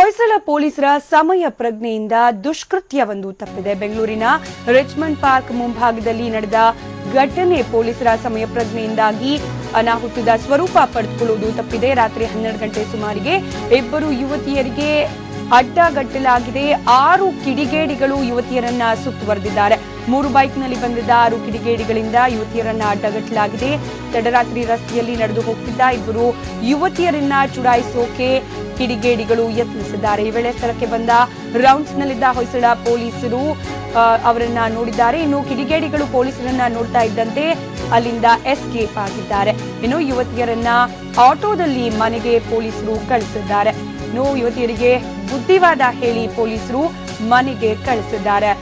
ಹೊಯ್ಸಳ ಪೊಲೀಸರ ಸಮಯ ಪ್ರಜ್ಞೆಯಿಂದ ದುಷ್ಕೃತ್ಯವೊಂದು ತಪ್ಪಿದೆ. ಬೆಂಗಳೂರಿನ ರಿಚ್ಮಂಡ್ ಪಾರ್ಕ್ ಮುಂಭಾಗದಲ್ಲಿ ನಡೆದ ಘಟನೆ ಪೊಲೀಸರ ಸಮಯ ಪ್ರಜ್ಞೆಯಿಂದಾಗಿ ಅನಾಹುತದ ಸ್ವರೂಪ ಪಡೆದುಕೊಳ್ಳುವುದು ತಪ್ಪಿದೆ. ರಾತ್ರಿ ಹನ್ನೆರಡು ಗಂಟೆ ಸುಮಾರಿಗೆ ಇಬ್ಬರು ಯುವತಿಯರಿಗೆ ಅಡ್ಡಗಟ್ಟಲಾಗಿದೆ. ಆರು ಕಿಡಿಗೇಡಿಗಳು ಯುವತಿಯರನ್ನ ಸುತ್ತುವರೆದಿದ್ದಾರೆ. ಮೂರು ಬೈಕ್ನಲ್ಲಿ ಬಂದಿದ್ದ ಆರು ಕಿಡಿಗೇಡಿಗಳಿಂದ ಯುವತಿಯರನ್ನ ಅಡ್ಡಗಟ್ಟಲಾಗಿದೆ. ತಡರಾತ್ರಿ ರಸ್ತೆಯಲ್ಲಿ ನಡೆದು ಹೋಗ್ತಿದ್ದ ಇಬ್ಬರು ಯುವತಿಯರನ್ನ ಚುಡಾಯಿಸೋಕೆ ಕಿಡಿಗೇಡಿಗಳು ಯತ್ನಿಸಿದ್ದಾರೆ. ಈ ವೇಳೆ ಸ್ಥಳಕ್ಕೆ ಬಂದ ರೌಂಡ್ಸ್ನಲ್ಲಿದ್ದ ಹೊಯ್ಸಳ ಪೊಲೀಸರು ಅವರನ್ನ ನೋಡಿದ್ದಾರೆ. ಇನ್ನು ಕಿಡಿಗೇಡಿಗಳು ಪೊಲೀಸರನ್ನ ನೋಡ್ತಾ ಇದ್ದಂತೆ ಅಲ್ಲಿಂದ ಎಸ್ಕೇಪ್ ಆಗಿದ್ದಾರೆ. ಇನ್ನು ಯುವತಿಯರನ್ನ ಆಟೋದಲ್ಲಿ ಮನೆಗೆ ಪೊಲೀಸರು ಕಳಿಸಿದ್ದಾರೆ. ಇನ್ನು ಯುವತಿಯರಿಗೆ ಬುದ್ಧಿವಾದ ಹೇಳಿ ಪೊಲೀಸರು ಮನೆಗೆ ಕಳಿಸಿದ್ದಾರೆ.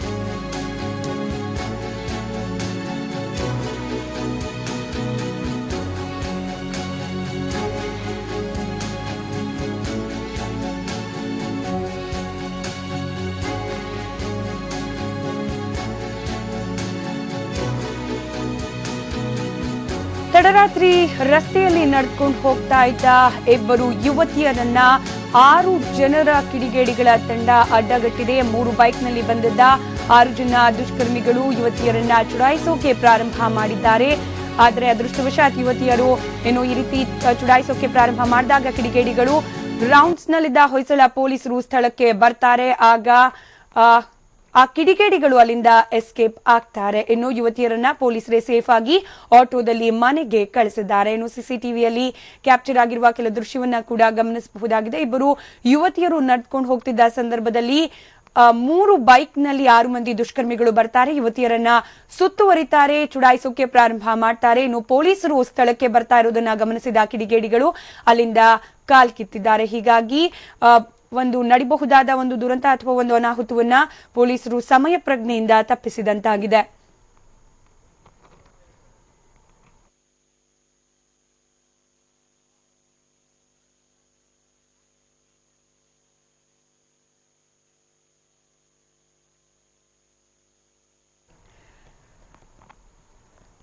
ತಡರಾತ್ರಿ ರಸ್ತೆಯಲ್ಲಿ ನಡ್ಕೊಂಡು ಹೋಗ್ತಾ ಇದ್ದ ಇಬ್ಬರು ಯುವತಿಯರನ್ನ ಆರು ಜನರ ಕಿಡಿಗೇಡಿಗಳ ತಂಡ ಅಡ್ಡಗಟ್ಟಿದೆ. ಮೂರು ಬೈಕ್ನಲ್ಲಿ ಬಂದಿದ್ದ ಆರು ಜನ ದುಷ್ಕರ್ಮಿಗಳು ಯುವತಿಯರನ್ನ ಚುಡಾಯಿಸೋಕೆ ಪ್ರಾರಂಭ ಮಾಡಿದ್ದಾರೆ. ಆದರೆ ಅದೃಷ್ಟವಶಾತ್ ಯುವತಿಯರು ಏನು ಈ ರೀತಿ ಚುಡಾಯಿಸೋಕೆ ಪ್ರಾರಂಭ ಮಾಡಿದಾಗ ಕಿಡಿಗೇಡಿಗಳು ರೌಂಡ್ಸ್ನಲ್ಲಿದ್ದ ಹೊಯ್ಸಳ ಪೊಲೀಸರು ಸ್ಥಳಕ್ಕೆ ಬರ್ತಾರೆ. ಆಗ ಆ, ಕಿಡಿಗೇಡಿಗಳು ಅಲ್ಲಿಂದ ಎಸ್ಕೇಪ್ ಆಗ್ತಾರೆ. ಇನ್ನು ಯುವತಿಯರನ್ನ ಪೊಲೀಸರೇ ಸೇಫ್ ಆಗಿ ಆಟೋದಲ್ಲಿ ಮನೆಗೆ ಕಳಿಸಿದ್ದಾರೆ. ಇನ್ನು ಸಿಸಿಟಿವಿಯಲ್ಲಿ ಕ್ಯಾಪ್ಚರ್ ಆಗಿರುವ ಕೆಲ ದೃಶ್ಯವನ್ನ ಕೂಡ ಗಮನಿಸಬಹುದಾಗಿದೆ. ಇಬ್ಬರು ಯುವತಿಯರು ನಡ್ಕೊಂಡು ಹೋಗ್ತಿದ್ದ ಸಂದರ್ಭದಲ್ಲಿ ಮೂರು ಬೈಕ್ನಲ್ಲಿ ಆರು ಮಂದಿ ದುಷ್ಕರ್ಮಿಗಳು ಬರ್ತಾರೆ. ಯುವತಿಯರನ್ನ ಸುತ್ತುವರಿತಾರೆ ಚುಡಾಯಿಸೋಕೆ ಪ್ರಾರಂಭ ಮಾಡ್ತಾರೆ. ಇನ್ನು ಪೊಲೀಸರು ಸ್ಥಳಕ್ಕೆ ಬರ್ತಾ ಇರೋದನ್ನ ಗಮನಿಸಿದ ಕಿಡಿಗೇಡಿಗಳು ಅಲ್ಲಿಂದ ಕಾಲ್ ಕಿತ್ತಿದ್ದಾರೆ. ಹೀಗಾಗಿ ಒಂದು ನಡಿಬಹುದಾದ ಒಂದು ದುರಂತ ಅಥವಾ ಒಂದು ಅನಾಹುತವನ್ನ ಪೊಲೀಸರು ಸಮಯ ಪ್ರಜ್ಞೆಯಿಂದ ತಪ್ಪಿಸಿದಂತಾಗಿದೆ.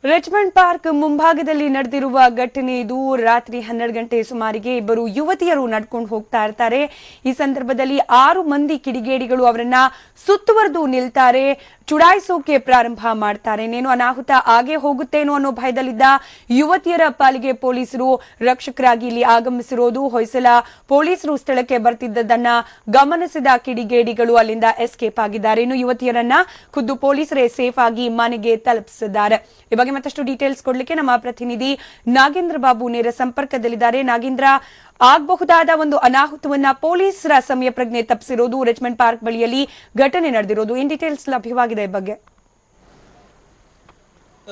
ರಿಚ್ಮಂಡ್ ಪಾರ್ಕ್ ಮುಂಭಾಗದಲ್ಲಿ ನಡೆದಿರುವ ಘಟನೆ ಇದು ರಾತ್ರಿ ಹನ್ನೆರಡು ಗಂಟೆ ಸುಮಾರಿಗೆ ಇಬ್ಬರು ಯುವತಿಯರು ನಡ್ಕೊಂಡು ಹೋಗ್ತಾ ಇರ್ತಾರೆ. ಈ ಸಂದರ್ಭದಲ್ಲಿ ಆರು ಮಂದಿ ಕಿಡಿಗೇಡಿಗಳು ಅವರನ್ನ ಸುತ್ತುವರೆದು ನಿಲ್ತಾರೆ. ಚುಡಾಯಿಸೋಕೆ ಪ್ರಾರಂಭ ಮಾಡ್ತಾರೆ. ಇನ್ನೇನು ಅನಾಹುತ ಆಗೇ ಹೋಗುತ್ತೇನೋ ಅನ್ನೋ ಭಯದಲ್ಲಿದ್ದ ಯುವತಿಯರ ಪಾಲಿಗೆ ಪೊಲೀಸರು ರಕ್ಷಕರಾಗಿ ಇಲ್ಲಿ ಆಗಮಿಸಿರೋದು. ಹೊಯ್ಸಲ ಪೊಲೀಸರು ಸ್ಥಳಕ್ಕೆ ಬರ್ತಿದ್ದದನ್ನ ಗಮನಿಸಿದ ಕಿಡಿಗೇಡಿಗಳು ಅಲ್ಲಿಂದ ಎಸ್ಕೇಪ್ ಆಗಿದ್ದಾರೆ. ಇನ್ನು ಯುವತಿಯರನ್ನ ಖುದ್ದು ಪೊಲೀಸರೇ ಸೇಫ್ ಆಗಿ ಮನೆಗೆ ತಲುಪಿಸಿದ್ದಾರೆ. ಈ ಮತ್ತಷ್ಟು ಡೀಟೇಲ್ಸ್ ಕೊಡಲಿಕ್ಕೆ ನಮ್ಮ ಪ್ರತಿನಿಧಿ ನಾಗೇಂದ್ರ ಬಾಬು ನೇರ ಸಂಪರ್ಕದಲ್ಲಿದ್ದಾರೆ. ನಾಗೇಂದ್ರ, ಆಗಬಹುದಾದ ಒಂದು ಅನಾಹುತವನ್ನ ಪೊಲೀಸರ ಸಮಯ ಪ್ರಜ್ಞೆ ತಪ್ಪಿಸಿರೋದು ರೆಜ್ಮೆಂಟ್ ಪಾರ್ಕ್ ಬಳಿಯಲ್ಲಿ ಘಟನೆ ನಡೆದಿರೋದು. ಏನ್ ಡೀಟೇಲ್ಸ್ ಲಭ್ಯವಾಗಿದೆ ಈ ಬಗ್ಗೆ?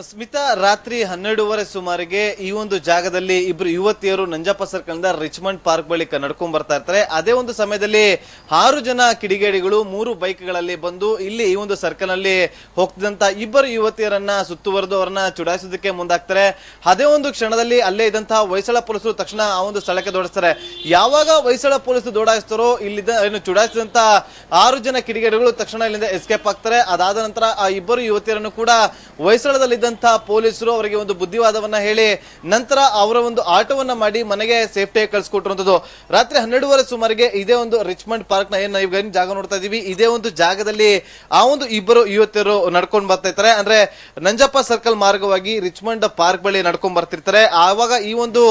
ಸ್ಮಿತಾ, ರಾತ್ರಿ ಹನ್ನೆರಡೂವರೆ ಸುಮಾರಿಗೆ ಈ ಒಂದು ಜಾಗದಲ್ಲಿ ಇಬ್ರು ಯುವತಿಯರು ನಂಜಪ್ಪ ಸರ್ಕಲ್ನಿಂದ ರಿಚ್ಮಂಡ್ ಪಾರ್ಕ್ ಬಳಿ ಕ- ನಡ್ಕೊಂಡ್ ಬರ್ತಾ ಇರ್ತಾರೆ. ಅದೇ ಒಂದು ಸಮಯದಲ್ಲಿ ಆರು ಜನ ಕಿಡಿಗೇಡಿಗಳು ಮೂರು ಬೈಕ್ಗಳಲ್ಲಿ ಬಂದು ಇಲ್ಲಿ ಈ ಒಂದು ಸರ್ಕಲ್ನಲ್ಲಿ ಹೋಗ್ತಿದ್ದಂತ ಇಬ್ಬರು ಯುವತಿಯರನ್ನ ಸುತ್ತುವರೆದು ಅವರನ್ನ ಚುಡಾಯಿಸೋದಕ್ಕೆ ಮುಂದಾಗ್ತಾರೆ. ಅದೇ ಒಂದು ಕ್ಷಣದಲ್ಲಿ ಅಲ್ಲೇ ಇದ್ದಂತಹ ಹೊಯ್ಸಳ ಪೊಲೀಸರು ತಕ್ಷಣ ಆ ಒಂದು ಸ್ಥಳಕ್ಕೆ ದೋಡಿಸ್ತಾರೆ ಯಾವಾಗ ಹೊಯ್ಸಳ ಪೊಲೀಸರು ದೊಡಾಯಿಸ್ತಾರೋ ಇಲ್ಲಿದ್ದ, ಏನು ಚುಡಾಯಿಸಿದಂತ ಆರು ಜನ ಕಿಡಿಗೇಡಿಗಳು ತಕ್ಷಣ ಇಲ್ಲಿಂದ ಎಸ್ಕೇಪ್ ಆಗ್ತಾರೆ. ಅದಾದ ನಂತರ ಆ ಇಬ್ಬರು ಯುವತಿಯರನ್ನು ಕೂಡ ಹೊಯ್ಸಳದಲ್ಲಿದ್ದಂತಹ ಪೊಲೀಸರು ಅವರಿಗೆ ಒಂದು ಬುದ್ಧಿವಾದವನ್ನ ಹೇಳಿ ನಂತರ ಅವರ ಒಂದು ಆಟೋವನ್ನ ಮಾಡಿ ಮನೆಗೆ ಸೇಫ್ಟಿಯಾಗಿ ಕಳ್ಸಿಕೊಟ್ಟಿರುವಂತದ್ದು. ರಾತ್ರಿ ಹನ್ನೆರಡುವರೆ ಸುಮಾರಿಗೆ ಇದೇ ಒಂದು ರಿಚ್ಮಂಡ್ ಪಾರ್ಕ್ನ ಏನ್ ಜಾಗ ನೋಡ್ತಾ ಇದೀವಿ, ಇದೇ ಒಂದು ಜಾಗದಲ್ಲಿ ಆ ಒಂದು ಇಬ್ಬರು ಯುವತಿಯರು ನಡ್ಕೊಂಡು ಬರ್ತಾ ಇರ್ತಾರೆ. ಅಂದ್ರೆ ನಂಜಪ್ಪ ಸರ್ಕಲ್ ಮಾರ್ಗವಾಗಿ ರಿಚ್ಮಂಡ್ ಪಾರ್ಕ್ ಬಳಿ ನಡ್ಕೊಂಡ್ ಬರ್ತಿರ್ತಾರೆ. ಆವಾಗ ಈ ಒಂದು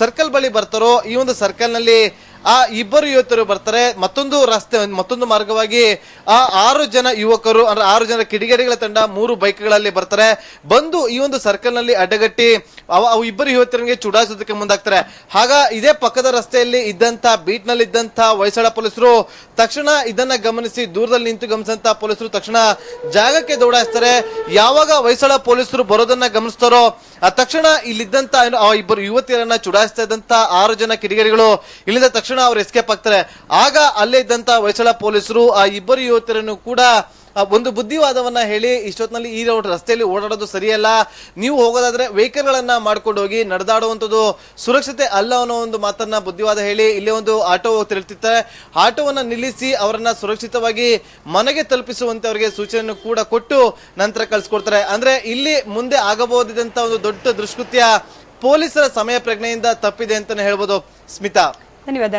ಸರ್ಕಲ್ ಬಳಿ ಬರ್ತಾರೋ, ಈ ಒಂದು ಸರ್ಕಲ್ನಲ್ಲಿ ಆ ಇಬ್ಬರು ಯುವತಿಯರು ಬರ್ತಾರೆ. ಮತ್ತೊಂದು ರಸ್ತೆ, ಮತ್ತೊಂದು ಮಾರ್ಗವಾಗಿ ಆ ಆರು ಜನ ಯುವಕರು, ಅಂದ್ರೆ ಆರು ಜನ ಕಿಡಿಗೇಡಿಗಳ ತಂಡ ಮೂರು ಬೈಕ್ಗಳಲ್ಲಿ ಬರ್ತಾರೆ. ಬಂದು ಈ ಒಂದು ಸರ್ಕಲ್ನಲ್ಲಿ ಅಡ್ಡಗಟ್ಟಿ ಅವ ಇಬ್ಬರು ಯುವತಿಯರಿಗೆ ಚುಡಾಯಿಸೋದಕ್ಕೆ ಮುಂದಾಗ್ತಾರೆ. ಆಗ ಇದೇ ಪಕ್ಕದ ರಸ್ತೆಯಲ್ಲಿ ಇದ್ದಂತ ಬೀಟ್ನಲ್ಲಿ ಇದ್ದಂತ ಹೊಯ್ಸಳ ಪೊಲೀಸರು ತಕ್ಷಣ ಇದನ್ನ ಗಮನಿಸಿ ದೂರದಲ್ಲಿ ನಿಂತು ಗಮನಿಸಿದಂತ ಪೊಲೀಸರು ತಕ್ಷಣ ಜಾಗಕ್ಕೆ ದೌಡಾಯಿಸ್ತಾರೆ. ಯಾವಾಗ ಹೊಯ್ಸಳ ಪೊಲೀಸರು ಬರೋದನ್ನ ಗಮನಿಸ್ತಾರೋ ತಕ್ಷಣ ಇಲ್ಲಿದ್ದಂತ ಇಬ್ಬರು ಯುವತಿಯರನ್ನ ಚುಡಾಯಿಸ್ತಾ ಇದ್ದಂತ ಆರು ಜನ ಕಿಡಿಗೇಡಿಗಳು ಇಲ್ಲಿಂದ ತಕ್ಷಣ ಅವ್ರು ಎಸ್ಕೇಪ್ ಆಗ್ತಾರೆ. ಆಗ ಅಲ್ಲೇ ಇದ್ದಂತ ಹೊಯ್ಸಳ ಪೊಲೀಸರು, ಆ ಇಬ್ಬರು ಯುವತಿಯರನ್ನು ಕೂಡ ಒಂದು ಬುದ್ಧಿವಾದವನ್ನ ಹೇಳಿ ಇಷ್ಟೊತ್ತಿನಲ್ಲಿ ಈ ರಸ್ತೆಯಲ್ಲಿ ಓಡಾಡೋದು ಸರಿಯಲ್ಲ. ನೀವು ಹೋಗೋದಾದ್ರೆ ವೆಹಿಕಲ್ ಗಳನ್ನ ಮಾಡ್ಕೊಂಡು ಹೋಗಿ ನಡೆದಾಡುವಂಥದ್ದು ಸುರಕ್ಷತೆ ಅಲ್ಲ ಅನ್ನೋ ಒಂದು ಮಾತನ್ನ ಬುದ್ಧಿವಾದ ಹೇಳಿ ಇಲ್ಲೇ ಒಂದು ಆಟೋ ತಿರುಗ್ತಿರ್ತಾರೆ ಆಟೋವನ್ನ ನಿಲ್ಲಿಸಿ ಅವರನ್ನ ಸುರಕ್ಷಿತವಾಗಿ ಮನೆಗೆ ತಲುಪಿಸುವಂತೆ ಅವರಿಗೆ ಸೂಚನೆಯನ್ನು ಕೂಡ ಕೊಟ್ಟು ನಂತರ ಕಳ್ಸಿಕೊಡ್ತಾರೆ. ಅಂದ್ರೆ ಇಲ್ಲಿ ಮುಂದೆ ಆಗಬಹುದಿದಂತ ಒಂದು ದೊಡ್ಡ ದುಷ್ಕೃತ್ಯ ಪೊಲೀಸರ ಸಮಯ ಪ್ರಜ್ಞೆಯಿಂದ ತಪ್ಪಿದೆ ಅಂತಾನೆ ಹೇಳ್ಬೋದು. ಸ್ಮಿತಾ. ಧನ್ಯವಾದ